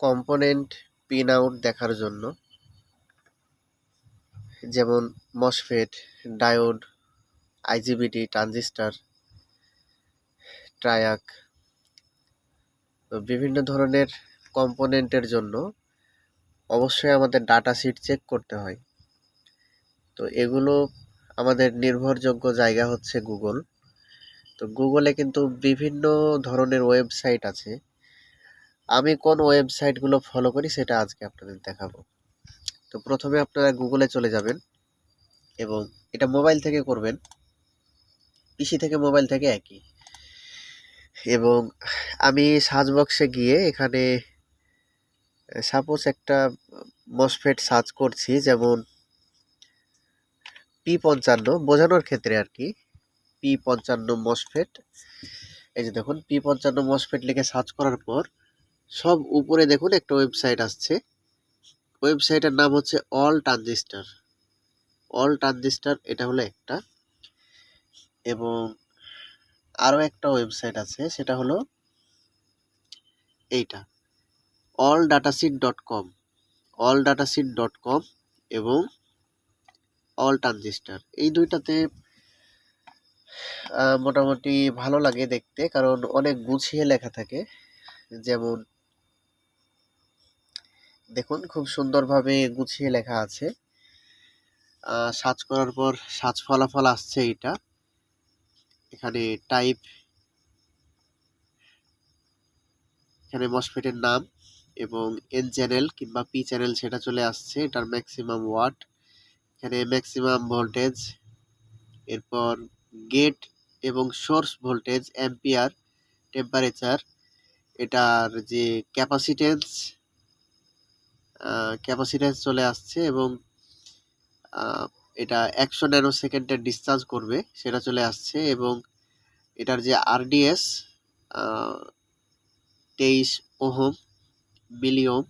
Component pin out দেখার জন্য, যেমন MOSFET diode IGBT transistor triac বিভিন্ন ধরনের কম্পোনেন্টের জন্য অবশ্যই আমাদের ডাটা শিট চেক করতে হয়। তো এগুলো আমাদের নির্ভরযোগ্য জায়গা হচ্ছে গুগল তো গুগলে কিন্তু বিভিন্ন ধরনের ওয়েবসাইট আছে। আমি কোন ওয়েবসাইটগুলো ফলো করি সেটা আজকে আপনাদের দেখাবো। তো প্রথমে আপনারা গুগলে চলে যাবেন এবং এটা মোবাইল থেকে করবেন। পিসি থেকে মোবাইল থেকে একই। এবং আমি সার্চ বক্সে গিয়ে এখানে সাপোজ একটা মসফেট সার্চ করছি, যেমন পি পঞ্চান্ন, বোঝানোর ক্ষেত্রে আর কি পি পঞ্চান্ন মসফেট এই যে দেখুন পি পঞ্চান্ন মসফেট লিখে সার্চ করার পর সব উপরে দেখুন একটা ওয়েবসাইট আসছে। ওয়েবসাইটের নাম হচ্ছে অল ট্রানজিস্টার অল ট্রানজিস্টার এটা হলো একটা। এবং আরও একটা ওয়েবসাইট আছে, সেটা হলো এইটা। All datasheet dot com all datasheet dot com এবং অল ট্রানজিস্টার এই দুইটাতে মোটামুটি ভালো লাগে দেখতে, কারণ অনেক গুছিয়ে লেখা থাকে। যেমন দেখুন, খুব সুন্দরভাবে গুছিয়ে লেখা আছে। সার্চ করার পর সার্চ ফলাফল আসছে এটা। এখানে টাইপ এখানে মসফেটের নাম এবং এন চ্যানেল কিংবা পি চ্যানেল সেটা চলে আসছে, এটার ম্যাক্সিমাম ওয়াট এখানে ম্যাক্সিমাম ভোল্টেজ এরপর গেট এবং সোর্স ভোল্টেজ অ্যাম্পিয়ার টেম্পারেচার এটার যে ক্যাপাসিটেন্স ক্যাপাসিটেন্স চলে আসছে এবং এটা একশো ন্যানো সেকেন্ডের ডিসচার্জ করবে, সেটা চলে আসছে এবং এটার যে আরডিএস তেইশ ওহম মিলিয়ম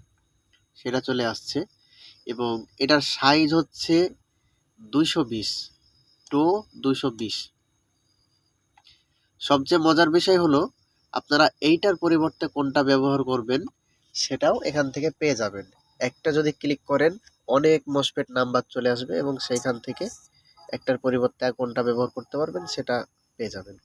সেটা চলে আসছে এবং এটার সাইজ হচ্ছে দুইশো বিশ টু দুইশো বিশ। সবচেয়ে মজার বিষয় হলো, আপনারা এইটার পরিবর্তে কোনটা ব্যবহার করবেন, সেটাও এখান থেকে পেয়ে যাবেন। একটা যদি ক্লিক করেন, অনেক মসপেট নাম্বার চলে আসবে এবং সেইখান থেকে একটার পরিবর্তে কোনটা ব্যবহার করতে পারবেন, সেটা পেয়ে যাবেন।